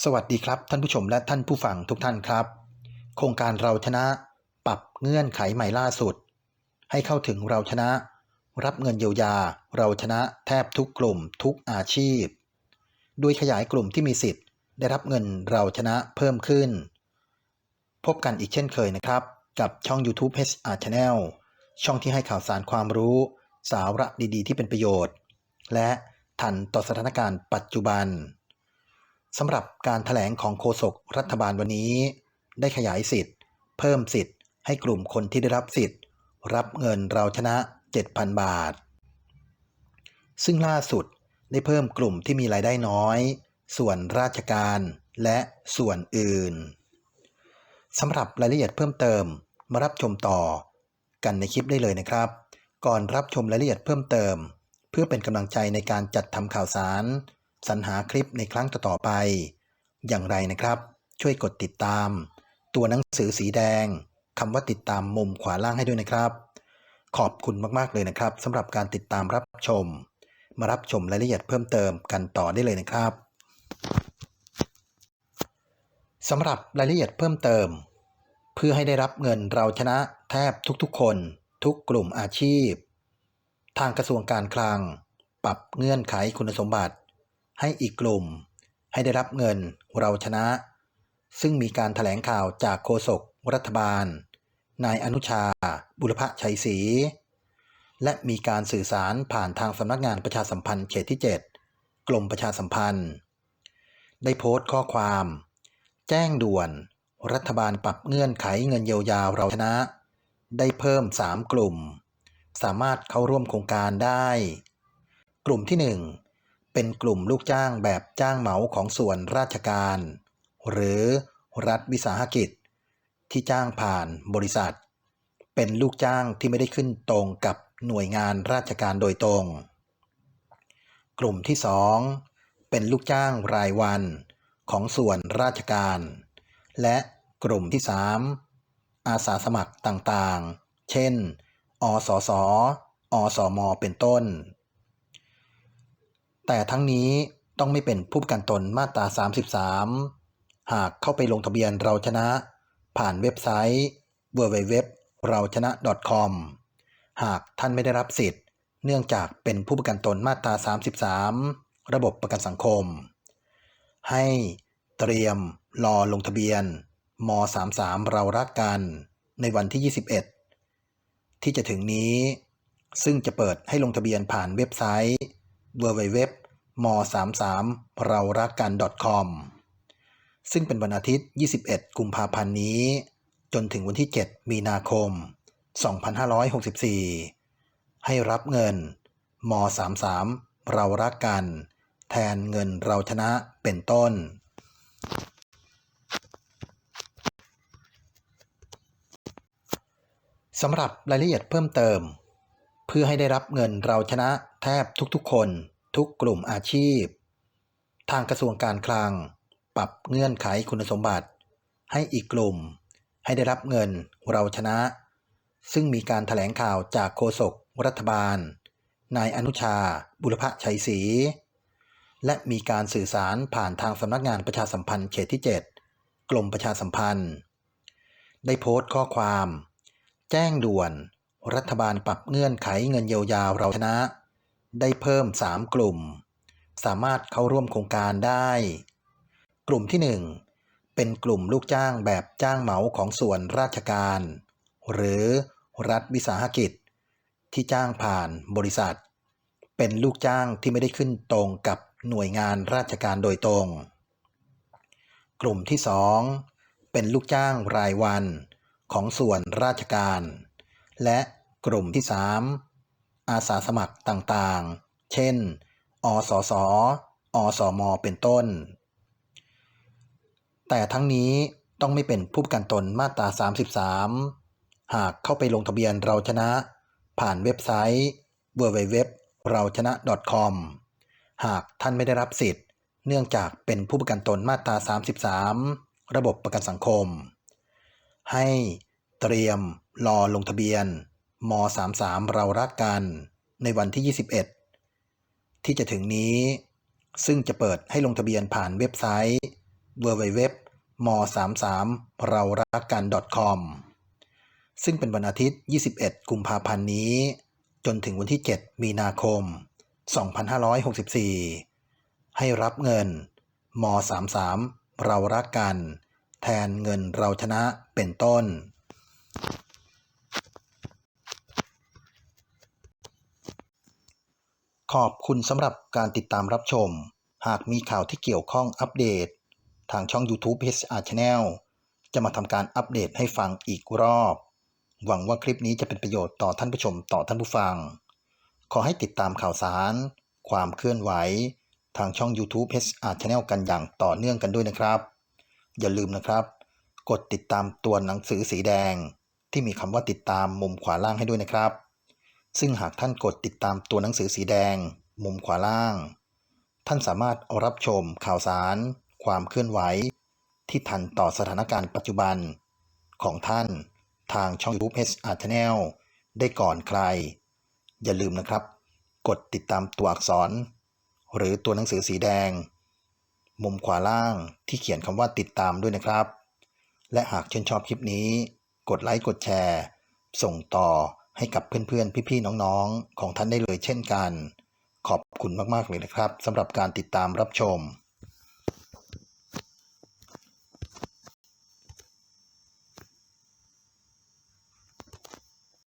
สวัสดีครับท่านผู้ชมและท่านผู้ฟังทุกท่านครับ โครงการเราชนะปรับเงื่อนไขใหม่ล่าสุด ให้เข้าถึงเราชนะ รับเงินเยียวยา เราชนะแทบทุกกลุ่มทุกอาชีพ โดยขยายกลุ่มที่มีสิทธิ์ ได้รับเงินเราชนะเพิ่มขึ้น พบกันอีกเช่นเคยนะครับ กับช่อง YouTube HR Channel ช่องที่ให้ข่าวสารความรู้ สาระดีๆ ที่เป็นประโยชน์ และทันต่อสถานการณ์ปัจจุบัน สำหรับการถแถลงของโฆษกรัฐบาลวันนี้ ได้ขยายสิทธิ์ เพิ่มสิทธิ์ ให้กลุ่มคนที่ได้รับสิทธิ์ รับเงินเราชนะ 7,000 บาท ซึ่งล่าสุดได้เพิ่มกลุ่มที่มีรายได้น้อย ส่วนราชการและส่วนอื่นสำหรับรายละเอียดเพิ่มเติมมารับชมต่อ กันในคลิปได้เลยนะครับ ก่อนรับชมรายละเอียดเพิ่มเติม เพื่อเป็นกำลังใจในการจัดทำข่าวสาร สรรหาคลิปในครั้งต่อๆไป อย่างไรนะครับ ช่วยกดติดตาม ตัวหนังสือสีแดงคำว่าติดตามมุมขวาล่างให้ด้วยนะครับ ขอบคุณมากๆเลยนะครับสำหรับการติดตามรับชม มารับชมรายละเอียดเพิ่มเติมกันต่อได้เลยนะครับสำหรับรายละเอียดเพิ่มเติม เพื่อให้ได้รับเงินเราชนะแทบทุกๆ คน ทุกกลุ่มอาชีพ ทางกระทรวงการคลัง ปรับเงื่อนไขคุณสมบัติ ให้อีกกลุ่ม ให้ได้รับเงินเราชนะ ซึ่งมีการถแถลงข่าวจากโฆษกรัฐบาล นายอนุชา บุรพชัยศรี และมีการสื่อสารผ่านทางสำนักงานประชาสัมพันธ์เขตที่ 7กรมประชาสัมพันธ์ ได้โพสต์ข้อความ แจ้งด่วน รัฐบาลปรับเงื่อนไขเงินเยียวยาเราชนะ ได้เพิ่ม 3 กลุ่ม สามารถเข้าร่วมโครงการได้ กลุ่มที่ 1 เป็นกลุ่มลูกจ้างแบบจ้างเหมาของส่วนราชการ หรือรัฐวิสาหกิจ ที่จ้างผ่านบริษัท เป็นลูกจ้างที่ไม่ได้ขึ้นตรงกับหน่วยงานราชการโดยตรง กลุ่มที่ 2 เป็นลูกจ้างรายวันของส่วนราชการ และกลุ่มที่ 3 อาสาสมัครต่างๆ เช่น อสส อสม เป็นต้น แต่ทั้งนี้ต้องไม่เป็นผู้ประกันตนมาตรา 33 หากเข้าไปลงทะเบียนเราชนะ ผ่านเว็บไซต์ www เราชนะ .com หากท่านไม่ได้รับสิทธิ์ เนื่องจากเป็นผู้ประกันตนมาตรา 33 ระบบประกันสังคม ให้เตรียมรอลงทะเบียนม 33 เรารักกัน ในวันที่ 21 ที่จะถึงนี้ ซึ่งจะเปิดให้ลงทะเบียนผ่านเว็บไซต์ www ม33เรารักกัน .com ซึ่งเป็นวันอาทิตย์ 21 กุมภาพันธ์นี้ จนถึงวันที่ 7 มีนาคม 2564 ให้รับเงินม33เรารักกัน แทนเงินเราชนะเป็นต้นสำหรับรายละเอียดเพิ่มเติม เพื่อให้ได้รับเงินเราชนะแทบทุกๆคน ทุกกลุ่มอาชีพ ทางกระทรวงการคลัง ปรับเงื่อนไขคุณสมบัติ ให้อีกกลุ่ม ให้ได้รับเงินเราชนะ ซึ่งมีการถแถลงข่าวจากโฆษกรัฐบาล นายอนุชา บุรพชัยศรี และมีการสื่อสารผ่านทางสำนักงานประชาสัมพันธ์เขตที่ 7กรมประชาสัมพันธ์ ได้โพสต์ข้อความ แจ้งด่วน รัฐบาลปรับเงื่อนไขเงินเยียวยาเราชนะ ได้เพิ่ม 3 กลุ่ม สามารถเข้าร่วมโครงการได้ กลุ่มที่ 1 เป็นกลุ่มลูกจ้างแบบจ้างเหมาของส่วนราชการ หรือรัฐวิสาหกิจ ที่จ้างผ่านบริษัท เป็นลูกจ้างที่ไม่ได้ขึ้นตรงกับหน่วยงานราชการโดยตรง กลุ่มที่ 2 เป็นลูกจ้างรายวันของส่วนราชการ และกลุ่มที่ 3 อาสาสมัครต่างๆ เช่น อสส อสม เป็นต้น แต่ทั้งนี้ต้องไม่เป็นผู้ประกันตนมาตรา 33 หากเข้าไปลงทะเบียนเราชนะ ผ่านเว็บไซต์ www เราชนะ .com หากท่านไม่ได้รับสิทธิ์ เนื่องจากเป็นผู้ประกันตนมาตรา 33 ระบบประกันสังคม ให้เตรียมรอลงทะเบียน ม 33 เรารักกันในวันที่ 21 ที่จะถึงนี้ ซึ่งจะเปิดให้ลงทะเบียนผ่านเว็บไซต์ www m 3 3 เรารักกัน .com ซึ่งเป็นวันอาทิตย์ 21 กุมภาพันธ์นี้ จนถึงวันที่ 7 มีนาคม 2564 ให้รับเงินม 33 เรารักกัน แทนเงินเราชนะเป็นต้น ขอบคุณสำหรับการติดตามรับชม หากมีข่าวที่เกี่ยวข้องอัปเดต ทางช่อง YouTube HR Channel จะมาทำการอัปเดตให้ฟังอีกรอบ หวังว่าคลิปนี้จะเป็นประโยชน์ต่อท่านผู้ชมต่อท่านผู้ฟัง ขอให้ติดตามข่าวสาร ความเคลื่อนไหว ทางช่อง YouTube HR Channel กันอย่างต่อเนื่องกันด้วยนะครับ อย่าลืมนะครับ กดติดตามตัวหนังสือสีแดง ที่มีคำว่าติดตามมุมขวาล่างให้ด้วยนะครับ ซึ่งหากท่านกดติดตามตัวหนังสือสีแดง มุมขวาล่าง ท่านสามารถรับชมข่าวสาร ความเคลื่อนไหว ที่ทันต่อสถานการณ์ปัจจุบัน ของท่านทางช่อง YouTube HR Channel ได้ก่อนใคร อย่าลืมนะครับ กดติดตามตัวอักษร หรือตัวหนังสือสีแดง มุมขวาล่างที่เขียนคำว่าติดตามด้วยนะครับ และหากชื่นชอบคลิปนี้ กดไลค์กดแชร์ ส่งต่อ ให้กับเพื่อนๆ พี่ๆ น้องๆ ของท่านได้เลยเช่นกัน ขอบคุณมากๆเลยนะครับสำหรับการติดตามรับชม